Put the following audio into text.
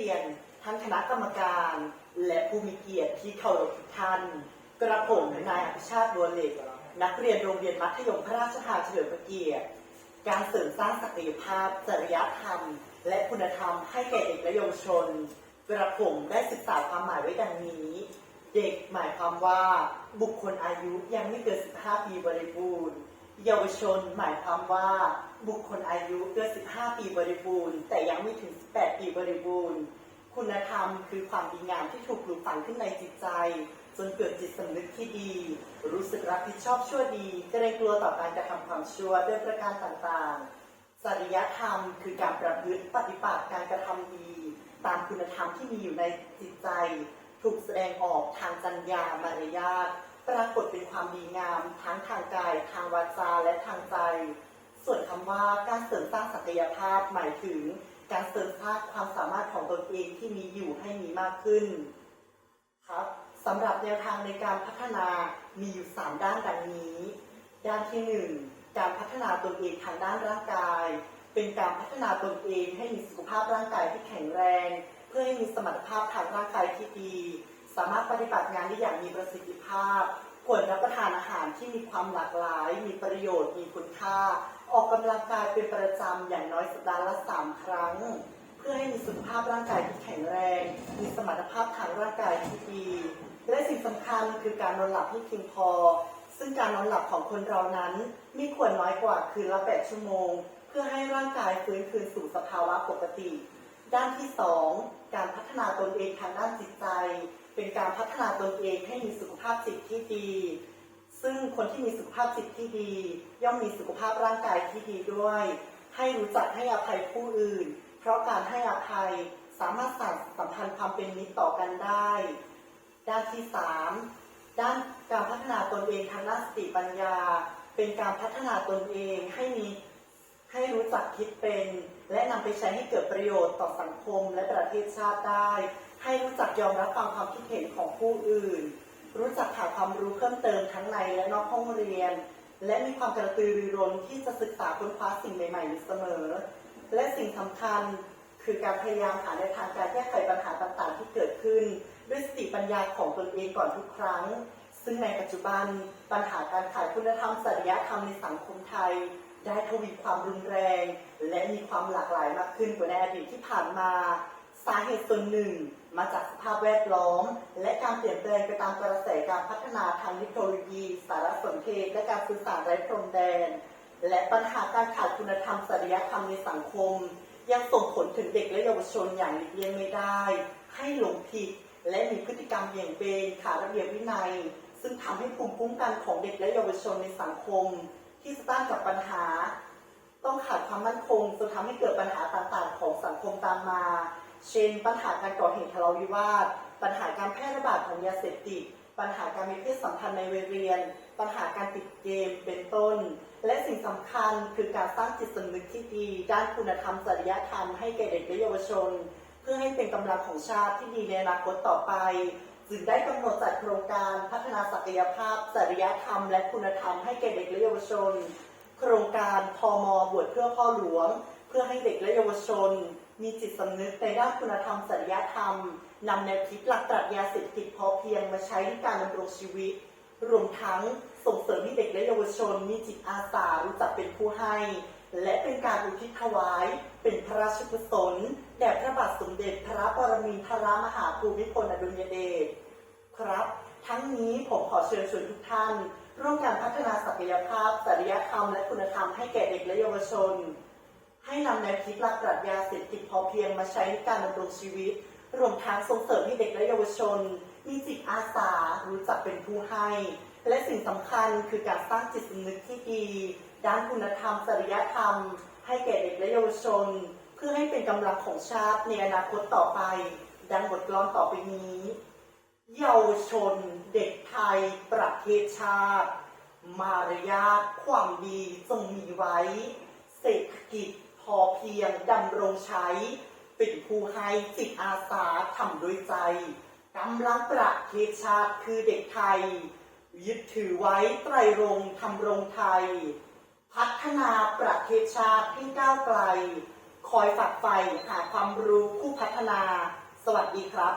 รียน ทั้งคณะกรรมการ และผู้มีเกียรติที่เคารพทุกท่าน กระผมนายอภิชาติบัวเหล็กนักเรียนโรงเรียนมัธยมพระราชทานเฉลิมพระเกียรติ การเสริมสร้างศักยภาพ จริยธรรม และคุณธรรมให้แก่เด็กและเยาวชน กระผมได้ศึกษาความหมายไว้ดังนี้ เด็กหมายความว่าบุคคลอายุยังไม่เกิน 15 ปีบริบูรณ์ เยาวชนหมายความว่าบุคคลอายุเกิน15 ปีบริบูรณ์ แต่ยังไม่ถึง 18 ปีบริบูรณ์ คุณธรรมคือความดีงามที่ถูกปลูกฝังขึ้นในจิตใจ จนเกิดจิตสำนึกที่ดี รู้สึกรับผิดชอบชั่วดีเกรงกลัวต่อการกระทำความชั่วด้วยประการต่างๆ จริยธรรมคือการประพฤติปฏิบัติการกระทำดี ตามคุณธรรมที่มีอยู่ในจิตใจ ถูกแสดงออกทางจัญญามารยาท ปรากฏเป็นความดีงาม ทั้งทางกาย ทางวาจาและทางใจ ส่วนคำว่าการเสริมสร้างศักยภาพหมายถึง การเสริมสร้างความสามารถของตนเองที่มีอยู่ให้มีมากขึ้นครับสำหรับแนวทางในการพัฒนามีอยู่ 3 ด้านดังนี้ ด้านที่ 1 การพัฒนาตนเองทางด้านร่างกาย เป็นการพัฒนาตนเองให้มีสุขภาพร่างกายที่แข็งแรง เพื่อให้มีสมรรถภาพทางร่างกายที่ดีามารถปฏิบัติงานได้อย่างมีประสิทธิภาพ ควรรับประทานอาหารที่มีความหลากหลาย มีประโยชน์ มีคุณค่า ออกกำลังกายเป็นประจำอย่างน้อยสัปดาห์ละ 3 ครั้ง เพื่อให้มีสุขภาพร่างกายที่แข็งแรง มีสมรรถภาพทางร่างกายที่ดี และสิ่งสำคัญคือการนอนหลับให้เพียงพอ ซึ่งการนอนหลับของคนเรานั้นไม่ควรน้อยกว่าคืนละ 8 ชั่วโมง เพื่อให้ร่างกายฟื้นคืนสู่สภาวะปกติ ด้านที่ 2 การพัฒนาตนเองทางด้านจิตใจเป็นการพัฒนาตนเองให้มีสุขภาพจิตที่ดี ซึ่งคนที่มีสุขภาพจิตที่ดี ย่อมมีสุขภาพร่างกายที่ดีด้วย ให้รู้จักให้อภัยผู้อื่น เพราะการให้อภัยสามารถสานสัมพันธ์ความเป็นมิตรต่อกันได้ ด้านที่ 3 ด้านการพัฒนาตนเองทางด้านสติปัญญา เป็นการพัฒนาตนเองให้มี ให้รู้จักคิดเป็น และนำไปใช้ให้เกิดประโยชน์ต่อสังคมและประเทศชาติได้ ให้รู้จักยอมรับฟังความคิดเห็นของผู้อื่น รู้จักหาความรู้เพิ่มเติมทั้งในและนอกห้องเรียน และมีความกระตือรือร้นที่จะศึกษาค้นคว้าสิ่งใหม่ๆอยู่เสมอ และสิ่งสำคัญคือการพยายามหาแนวทางการแก้ไขปัญหาต่างๆ ที่เกิดขึ้น ด้วยสติปัญญาของตนเองก่อนทุกครั้ง ซึ่งในปัจจุบันปัญหาการขาดคุณธรรมจริยธรรมในสังคมไทย ได้ทวีความรุนแรง และมีความหลากหลายมากขึ้นกว่าในอดีตที่ผ่านมา สาเหตุส่วนหนึ่ง มาจากสภาพแวดล้อม และการเปลี่ยนแปลงไปตามกระแสการพัฒนาทางเทคโนโลยี สารสนเทศ และการสื่อสารไร้พรมแดน และปัญหาการขาดคุณธรรมจริยธรรมในสังคม ยังส่งผลถึงเด็กและเยาวชนอย่างหลีกเลี่ยงไม่ได้ ให้หลงผิด และมีพฤติกรรมเบี่ยงเบนขาดระเบียบวินัย ซึ่งทำให้ภูมิคุ้มกันของเด็กและเยาวชนในสังคม ที่จะต้านกับปัญหา ต้องขาดความมั่นคงจนทำให้เกิดปัญหาต่างๆ ของสังคมตามมา เช่น ปัญหาการก่อเหตุทะเลาะวิวาท ปัญหาการแพร่ระบาดของยาเสพติด ปัญหาการมีเพศสัมพันธ์ในวัยเรียน ปัญหาการติดเกม เป็นต้น และสิ่งสำคัญคือการสร้างจิตสำนึกที่ดี ด้านคุณธรรมจริยธรรมให้แก่เด็กและเยาวชน เพื่อให้เป็นกำลังของชาติที่ดีในอนาคตต่อไป จึงได้กำหนดจัดโครงการพัฒนาศักยภาพจริยธรรม และคุณธรรมให้แก่เด็กและเยาวชน โครงการพมบวชเพื่อพ่อหลวง เพื่อให้เด็กและเยาวชน มีจิตสำนึกในด้านคุณธรรมจริยธรรมนำแนวคิดหลักปรัชญาเศรษฐกิจพอเพียงมาใช้ในการดำรงชีวิต รวมทั้งส่งเสริมให้เด็กและเยาวชน มีจิตอาสารู้จักเป็นผู้ให้ และเป็นการอุทิศถวาย เป็นพระราชกุศล แด่พระบาทสมเด็จพระปรมินทรมหาภูมิพลอดุลยเดชครับ ทั้งนี้ผมขอเชิญชวนทุกท่าน ร่วมกันพัฒนาศักยภาพจริยธรรมและคุณธรรมให้แก่เด็กและเยาวชน ให้นำแนวคิดหลักปรัชญาเศรษฐกิจพอเพียงมาใช้ในการดำรงชีวิต รวมทั้งส่งเสริมให้เด็กและเยาวชน มีจิตอาสารู้จักเป็นผู้ให้ และสิ่งสำคัญคือการสร้างจิตสำนึกที่ดี ด้านคุณธรรมจริยธรรม ให้แก่เด็กและเยาวชน พื่อให้เป็นกำลังของชาติในอนาคตต่อไป ดังบทกลอนต่อไปนี้ เยาวชนเด็กไทย ประเทศชาติ มารยาทความดีจงมีไว้ เศรษฐกิจพอเพียงดำรงใช้ เป็นผู้ให้จิตอาสาทำด้วยใจกำลังประเทศชาติคือเด็กไทย ยึดถือไว้ไตรรงทำรงไทย พัฒนาประเทศชาติให้ก้าวไกล คอยฝักใฝ่หาความรู้ผู้พัฒนา สวัสดีครับ